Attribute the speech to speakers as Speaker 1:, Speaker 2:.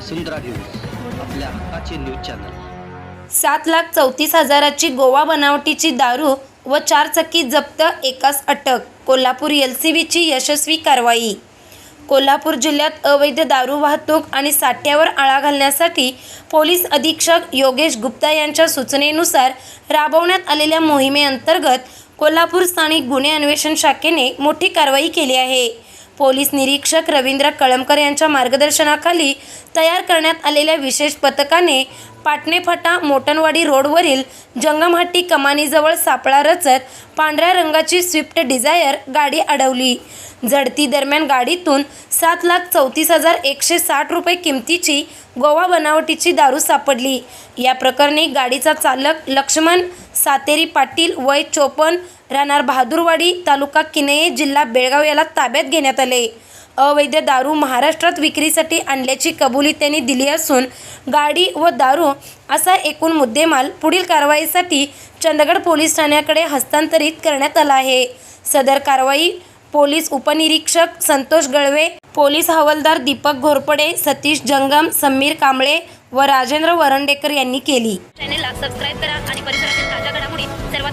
Speaker 1: वसुंधरा news आपल्या हक्काचे news channel.
Speaker 2: सात लाख चौतीस हजाराची गोवा बनावटीची दारू व चारचाकी जप्त एकास अटक कोल्हापूर एल सी बीची यशस्वी कारवाई. कोल्हापूर जिल्ह्यात अवैध दारू वाहतूक आणि साठ्यावर आळा घालण्यासाठी पोलीस अधीक्षक योगेश गुप्ता यांच्या सूचनेनुसार राबवण्यात आलेल्या मोहिमेअंतर्गत कोल्हापूर स्थानिक गुन्हे अन्वेषण शाखेने मोठी कारवाई केली आहे. पोलीस निरीक्षक रवींद्र कळमकर यांच्या मार्गदर्शनाखाली तयार करण्यात आलेल्या विशेष पथकाने पाटणेफाटा मोटनवाडी रोडवरील जंगमहट्टी कमानीजवळ सापळा रचत पांढऱ्या रंगाची स्विफ्ट डिझायर गाडी अडवली. झडती दरम्यान गाडीतून सात लाख चौतीस हजार एकशे साठ रुपये किमतीची गोवा बनावटीची दारू सापडली. या प्रकरणी गाडीचा चालक लक्ष्मण सातेरी पाटील वय चोपन्न राहणार बहादूरवाडी तालुका किनये जिल्हा बेळगाव याला ताब्यात घेण्यात आले. अवैध दारू महाराष्ट्रात विक्रीसाठी आणल्याची कबुली त्यांनी दिली असून गाडी व दारू असा एकूण मुद्देमाल पुढील कारवाईसाठी चंदगड पोलीस ठाण्याकडे हस्तांतरित करण्यात आला आहे. सदर कारवाई पोलीस उपनिरीक्षक संतोष गळवे पोलीस हवालदार दीपक घोरपडे सतीश जंगम समीर कांबळे व राजेंद्र वरंडेकर यांनी केली.
Speaker 3: चॅनेलला सबस्क्राईब करा आणि परिसरातील ताज्या